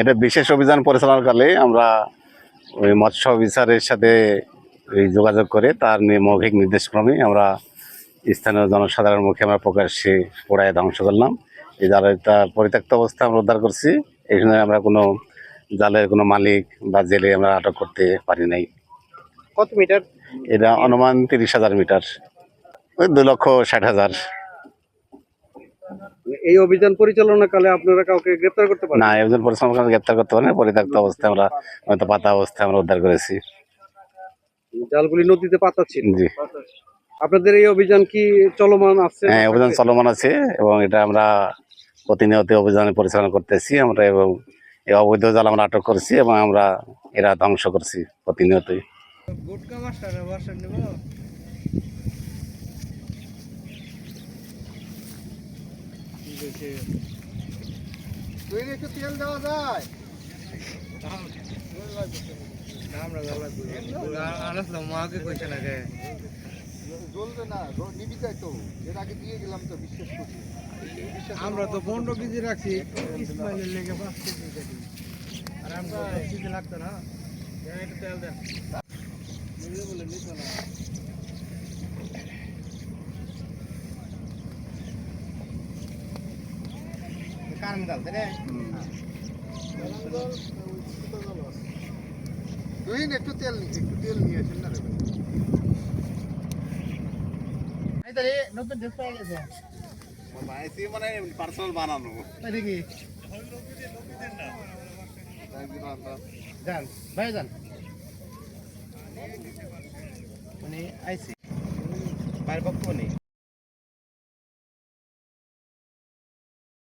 এটা বিশেষ অভিযান পরিচালনাকালে আমরা ওই মৎস্য অফিসারের সাথে ওই যোগাযোগ করে তার মৌখিক নির্দেশক্রমে আমরা স্থানীয় জনসাধারণের মুখে আমরা প্রকাশ্যে পোড়ায় ধ্বংস করলাম। এই জালটা পরিত্যক্ত অবস্থা আমরা উদ্ধার করছি। এখানে আমরা কোনো জালের কোনো মালিক বা জেলে আমরা আটক করতে পারি নাই। কত মিটার? এটা অনুমান তিরিশ হাজার মিটার। ওই দু লক্ষ ষাট হাজার। এই অভিযান পরিচালনাকালে আপনারা কাউকে গ্রেপ্তার করতে পারেন? না একজন পরিশ্রম করে গ্রেপ্তার করতে পারে না পরিত্যক্ত অবস্থায় আমরা হয়তো পাতা অবস্থায় আমরা উদ্ধার করেছি। জালগুলি নদীতে পাতাচ্ছিল জি। আপনাদের এই অভিযান কি চলমান আছে? হ্যাঁ অভিযান চলমান আছে এবং এটা আমরা প্রতিনিয়ত অভিযান পরিচালনা করতেছি। আমরা এবং এই অবৈধ জাল আমরা আটক করছি এবং আমরা এরা ধ্বংস করছি প্রতিনিয়তই। গুটকা মাস্টার নেব। তুই একটু তেল দেওয়া যায়। মাকে কইছে না জ্বলবে না নিবি তো। এর আগে দিয়ে গেলাম তো বিশ্বাস আমরা তো পনেরো কেজি রাখছি ইসমাইলের লেগে পাঁচ কেজি রাখি আর আমরা লাগতো না। তেল দেন। বলে নিত না কারণ গালতে রে তুই না একটু তেল নি একটু তেল নিয়ে আসেন না রে ভাই। এই তারে নতুন ড্রেস